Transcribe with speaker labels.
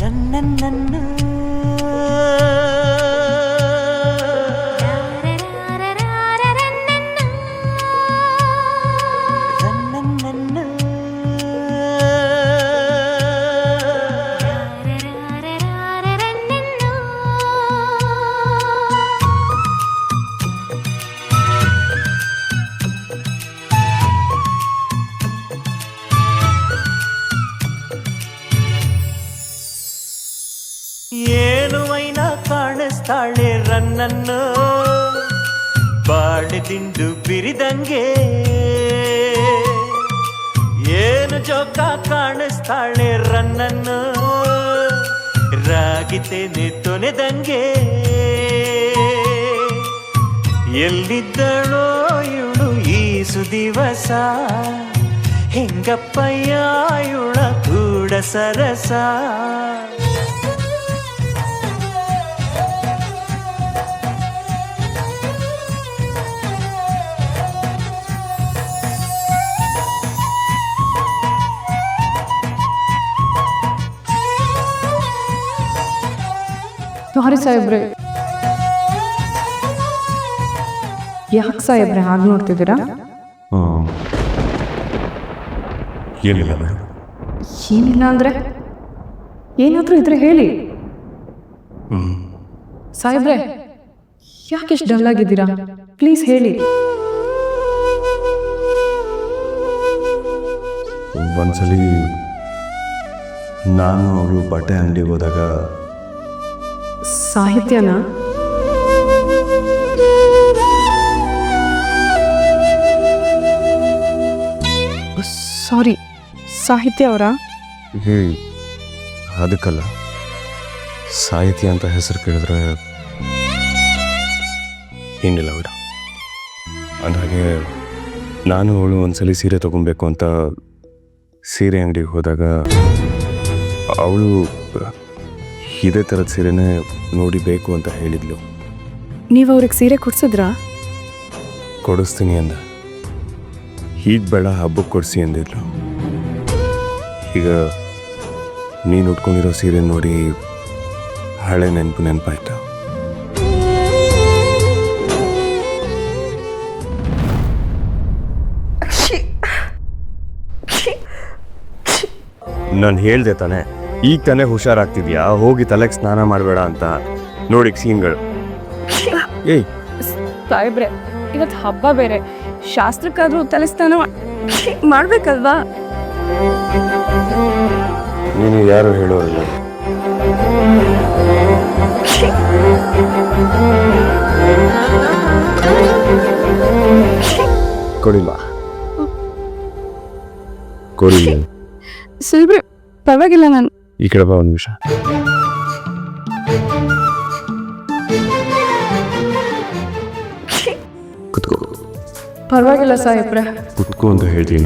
Speaker 1: ರನ್ನನ್ನು ಕಾಣಿಸ್ತಾಳೆ ರನ್ನನ್ನು ತಿಂದು ಬಿರಿದಂಗೆ. ಏನು ಜೋಕ ಕಾಣಿಸ್ತಾಳೆ ರನ್ನನ್ನು? ರಾಗಿತೇನೆ ತೊನೆದಂಗೆ. ಎಲ್ಲಿದ್ದಳೋ ಇವಳು ಈ ಸುದಿವಸ? ಹೆಂಗಪ್ಪಯ್ಯ ಇವಳ ಕೂಡ ಸರಸ?
Speaker 2: ಸಾರಿ ಸಾಹೇಬ್ರೆ ಯಾಕೆ ಸಾಹೇಬ್ರೆ ಹಾಗೆ ನೋಡ್ತಿದ್ದೀರಾ
Speaker 3: ಏನಿಲ್ಲ ಮೇಡಮ್
Speaker 2: ಏನಿಲ್ಲ ಅಂದರೆ ಏನಾದರೂ ಇದ್ರೆ ಹೇಳಿ ಸಾಹೇಬ್ರೆ ಯಾಕೆ ಇಷ್ಟು ಡಲ್ ಆಗಿದ್ದೀರಾ ಪ್ಲೀಸ್ ಹೇಳಿ
Speaker 3: ಒಂದ್ಸಲಿ ನಾನು ಅವಳು ಬಟ್ಟೆ ಅಂಗಡಿಗೆ ಹೋದಾಗ
Speaker 2: ಸಾಹಿತ್ಯನ ಸಾರಿ, ಸಾಹಿತ್ಯ ಅವರ?
Speaker 3: ಅದಕ್ಕಲ್ಲ. ಸಾಹಿತ್ಯ ಅಂತ ಹೆಸರು ಕೇಳಿದ್ರೆ ಏನಿಲ್ಲ ಅವರ. ಅಂದಾಗೆ ನಾನು ಅವಳು ಒಂದ್ಸಲಿ ಸೀರೆ ತಗೊಬೇಕು ಅಂತ ಸೀರೆ ಅಂಗಡಿಗೆ ಹೋದಾಗ ಅವಳು ಇದೇ ಥರದ ಸೀರೆನೇ ನೋಡಿಬೇಕು ಅಂತ ಹೇಳಿದ್ಲು.
Speaker 2: ನೀವು ಅವ್ರಿಗೆ ಸೀರೆ ಕೊಡ್ಸಿದ್ರಾ?
Speaker 3: ಕೊಡಿಸ್ತೀನಿ ಅಂದ. ಈಗ ಬೇಡ ಹಬ್ಬಕ್ಕೆ ಕೊಡಿಸಿ ಅಂದಿದ್ಲು. ಈಗ ನೀನು ಉಟ್ಕೊಂಡಿರೋ ಸೀರೆ ನೋಡಿ ಹಳೆ ನೆನಪು ನೆನಪಾಯ್ತು. ನಾನು ಹೇಳ್ದೆ ತಾನೆ ಈಗ ತಾನೇ ಹುಷಾರಾಗ್ತಿದ್ಯಾ? ಹೋಗಿ ತಲೆಗೆ ಸ್ನಾನ ಮಾಡಬೇಡ ಅಂತ. ನೋಡಿ ಸೀನ್ಗಳು. ಏಯ್.
Speaker 2: ಸಾಹೇಬ್ರೆ ಇವತ್ತು ಹಬ್ಬ ಬೇರೆ. ಶಾಸ್ತ್ರಕ್ಕಾದ್ರೂ ತಲೆ ಸ್ನಾನ ಮಾಡ್ಬೇಕಲ್ವಾ?
Speaker 3: ನೀನು ಯಾರು ಹೇಳೋರಿಲ್ಲ? ಕೊಡಿಲ್ವಾ? ಕೊಡಿ.
Speaker 2: ಸಾಹೇಬ್ರೆ ಪರವಾಗಿಲ್ಲ ನಾನು.
Speaker 3: ಈ ಕಡೆ ಬಾ ಒಂದು ನಿಮಿಷ.
Speaker 2: ಪರವಾಗಿಲ್ಲ ಸಾಹೇಬ್ರೆ.
Speaker 3: ಕುತ್ಕೋ ಅಂತ ಹೇಳ್ತೀನಿ